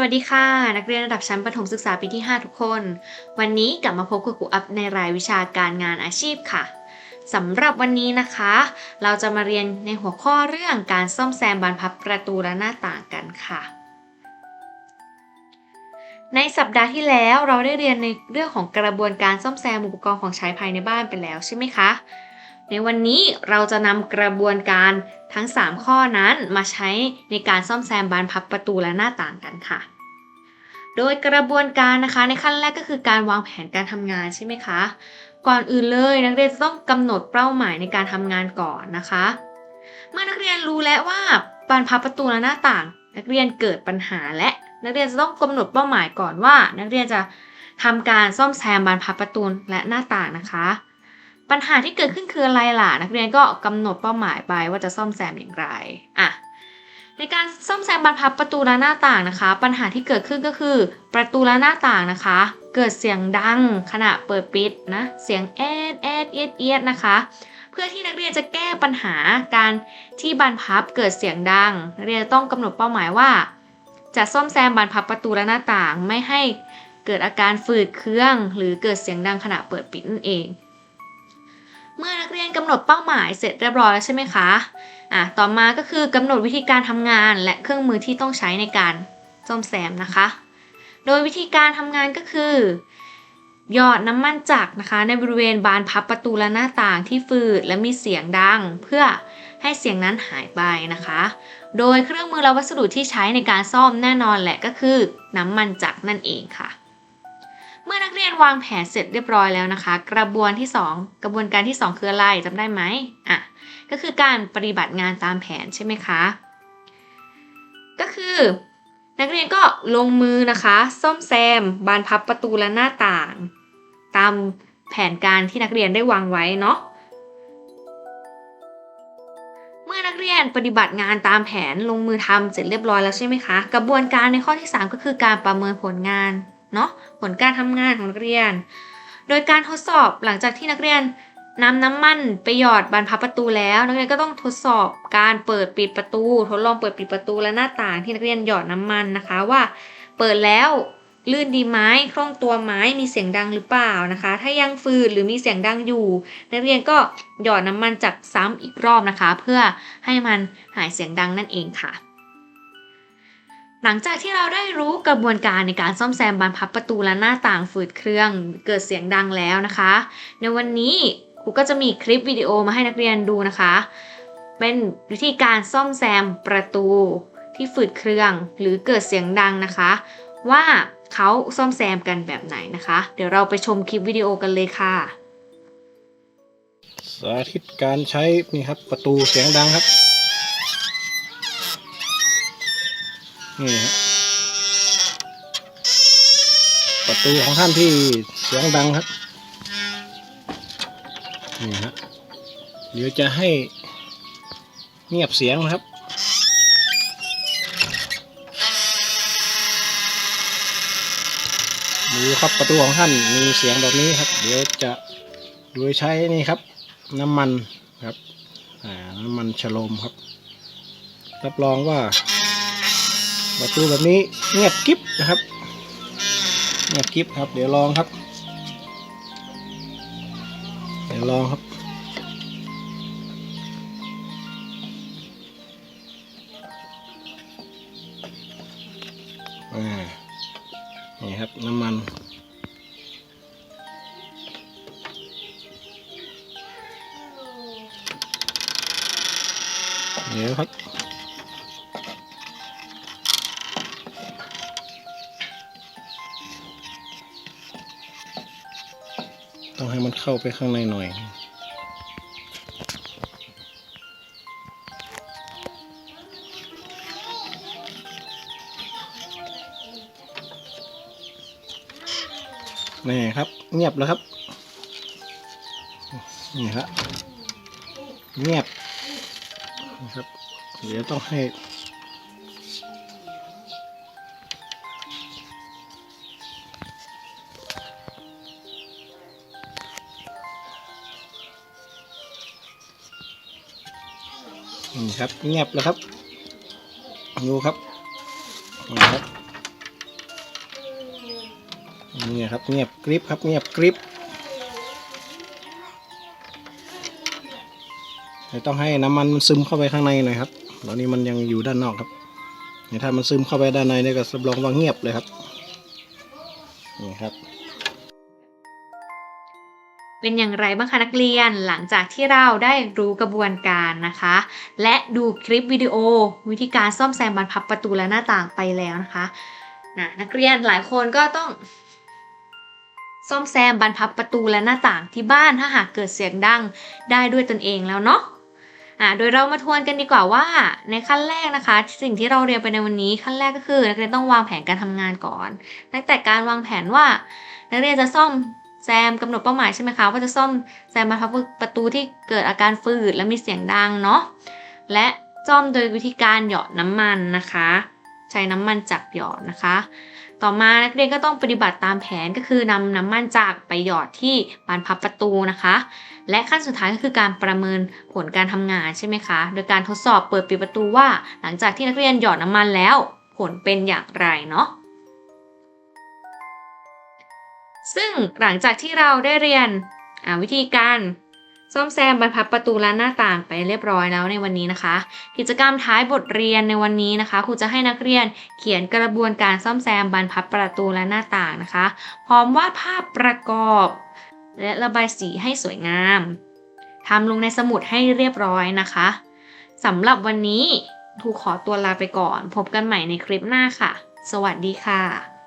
สวัสดีค่ะ นักเรียนระดับชั้นประถมศึกษาปีที่ 5 ทุกคน วันนี้กลับมาพบกับครูอัพในรายวิชาการงานอาชีพค่ะสำหรับวันนี้นะคะ เราจะมาเรียนในหัวข้อเรื่องการซ่อมแซมบานพับประตูและหน้าต่างกันค่ะ ในสัปดาห์ที่แล้วเราได้เรียนในเรื่องของกระบวนการซ่อมแซมอุปกรณ์ของใช้ภายในบ้านไปแล้วใช่ไหมคะ ในวันนี้เราจะนำกระบวนการ ทั้ง 3 ข้อนั้นมาใช้ในการซ่อมแซมบานพับประตูและหน้าต่างกันค่ะ โดยกระบวนการนะคะในขั้นแรกก็คือการวางแผนการทำงานใช่ไหมคะ ก่อนอื่นเลยนักเรียนจะต้องกำหนดเป้าหมายในการทำงานก่อนนะคะ เมื่อนักเรียนรู้แล้วว่าบานพับประตูและหน้าต่าง นักเรียนเกิดปัญหาและนักเรียนจะต้องกำหนดเป้าหมายก่อนว่า นักเรียนจะทำการซ่อมแซมบานพับประตูและหน้าต่างนะคะ ปัญหาที่เกิดขึ้นคืออะไรล่ะ นักเรียนก็กำหนดเป้าหมายไปว่าจะซ่อมแซมอย่างไรอะในการซ่อมแซมบานพับประตูและหน้าต่างนะคะ ปัญหาที่เกิดขึ้นก็คือ ประตูและหน้าต่างนะคะ เกิดเสียงดังขณะเปิดปิดนะเสียงแอดแอดเอียดเอียดนะคะ เพื่อที่นักเรียนจะแก้ปัญหาการที่บานพับเกิดเสียงดังนักเรียนต้องกำหนดเป้าหมายว่า จะซ่อมแซมบานพับประตูและหน้าต่างไม่ให้เกิดอาการฝืดเครื่อง หรือเกิดเสียงดังขณะเปิดปิดนั่นเอง เมื่อนักเรียนกำหนดเป้าหมายเสร็จเรียบร้อยแล้วใช่ไหมคะอะต่อมาก็คือกำหนดวิธีการทำงานและเครื่องมือที่ต้องใช้ในการซ่อมแซมนะคะ โดยวิธีการทำงานก็คือ หยอดน้ำมันจักรนะคะ ในบริเวณบานพับประตูและหน้าต่างที่ฝืดและมีเสียงดัง เพื่อให้เสียงนั้นหายไปนะคะ โดยเครื่องมือและวัสดุที่ใช้ในการซ่อมแน่นอนแหละก็คือ น้ำมันจักรนั่นเองค่ะ เมื่อนักเรียนวางแผนเสร็จเรียบร้อยแล้วนะคะ กระบวนที่ 2 กระบวนการที่ 2 คืออะไรจำได้ไหมอะก็คือการปฏิบัติงานตามแผนใช่ไหมคะ ก็คือ นักเรียนก็ลงมือนะคะ ซ่อมแซม บานพับประตูและหน้าต่าง ตามแผนการที่นักเรียนได้วางไว้เนาะเมื่อนักเรียนปฏิบัติงานตามแผนลงมือทำเสร็จเรียบร้อยแล้วใช่ไหมคะ กระบวนการในข้อที่ 3 ก็คือการประเมินผลงาน เนาะผลการทำงานของนักเรียน โดยการทดสอบหลังจากที่นักเรียนนำน้ำมันไปหยอดบานพับประตูแล้วนักเรียนก็ต้องทดสอบการเปิดปิดประตู ทดลองเปิดปิดประตูและหน้าต่างที่นักเรียนหยอดน้ำมันนะคะว่า เปิดแล้วลื่นดีไหมคล่องตัวไหมมีเสียงดังหรือเปล่านะคะ ถ้ายังฝืดหรือมีเสียงดังอยู่ นักเรียนก็หยอดน้ำมันจากซ้ำอีกรอบนะคะ เพื่อให้มันหายเสียงดังนั่นเองค่ะ หลังจากที่เราได้รู้กระบวนการในการซ่อมแซมบานพับประตูและหน้าต่างฝืดเครื่อง เกิดเสียงดังแล้วนะคะ ในวันนี้ครูก็จะมีคลิปวิดีโอมาให้นักเรียนดูนะคะ เป็นวิธีการซ่อมแซมประตูที่ฝืดเครื่องหรือเกิดเสียงดังนะคะ ว่าเขาซ่อมแซมกันแบบไหนนะคะ เดี๋ยวเราไปชมคลิปวิดีโอกันเลยค่ะ สาธิตการใช้นี่ครับประตูเสียงดังครับ นี่ฮะประตูของท่านที่เสียงดังครับนี่ฮะเดี๋ยวจะให้เงียบเสียงนะครับดูครับประตูของท่านมีเสียงแบบนี้ครับ เดี๋ยวจะโดยใช้นี่ครับ น้ำมันครับน้ำมันฉลมครับ รับรองว่า ประตูแบบนี้เงียบกริบนะครับเงียบกริบครับ เดี๋ยวลองครับ เดี๋ยวลองครับอ่านี่ครับน้ำมันเดี๋ยวครับ ต้องให้มันเข้าไปข้างในหน่อย นี่ครับ เงียบแล้วครับ นี่ครับเงียบนะครับ เดี๋ยวต้องให้ นี่ครับ เงียบแล้วครับดูครับนี่ครับนี่ครับเงียบกริบครับเงียบกริบต้องให้น้ำมันมันซึมเข้าไปข้างในหน่อยครับตอนนี้มันยังอยู่ด้านนอกครับถ้ามันซึมเข้าไปด้านในเนี่ยก็สับรองว่าเงียบเลยครับนี่ครับ เป็นอย่างไรบ้างคะนักเรียนหลังจากที่เราได้รู้กระบวนการนะคะ และดูคลิปวิดีโอ วิธีการซ่อมแซมบานพับประตูและหน้าต่างไปแล้วนะคะนะนักเรียนหลายคนก็ต้อง ซ่อมแซมบานพับประตูและหน้าต่างที่บ้านถ้าหากเกิดเสียงดังได้ด้วยตนเองแล้วเนาะอ่าโดยเรามาทวนกันดีกว่าว่า ในขั้นแรกนะคะ สิ่งที่เราเรียนไปในวันนี้ขั้นแรกก็คือนักเรียนต้องวางแผนการทำงานก่อน ตั้งแต่การวางแผนว่า นักเรียนจะซ่อม แซมกำหนดเป้าหมายใช่ไหมคะว่าจะซ่อมแซมบานพับประตูที่เกิดอาการฝืดและมีเสียงดังเนาะและซ่อมโดยวิธีการหยอดน้ำมันนะคะ ใช้น้ำมันจักหยอดนะคะ ต่อมานักเรียนก็ต้องปฏิบัติตามแผนก็คือนำน้ำมันจากไปหยอดที่บานพับประตูนะคะ และขั้นสุดท้ายก็คือการประเมินผลการทำงานใช่ไหมคะ โดยการทดสอบเปิดปิดประตูว่า หลังจากที่นักเรียนหยอดน้ำมันแล้ว ผลเป็นอย่างไรเนาะ ซึ่งหลังจากที่เราได้เรียนวิธีการซ่อมแซมบานพับประตูและหน้าต่างไปเรียบร้อยแล้วในวันนี้นะคะ กิจกรรมท้ายบทเรียนในวันนี้นะคะครูจะให้นักเรียนเขียนกระบวนการซ่อมแซมบานพับประตูและหน้าต่างนะคะ พร้อมวาดภาพประกอบ และระบายสีให้สวยงามทำลงในสมุดให้เรียบร้อยนะคะสำหรับวันนี้ครูขอตัวลาไปก่อน พบกันใหม่ในคลิปหน้าค่ะ สวัสดีค่ะ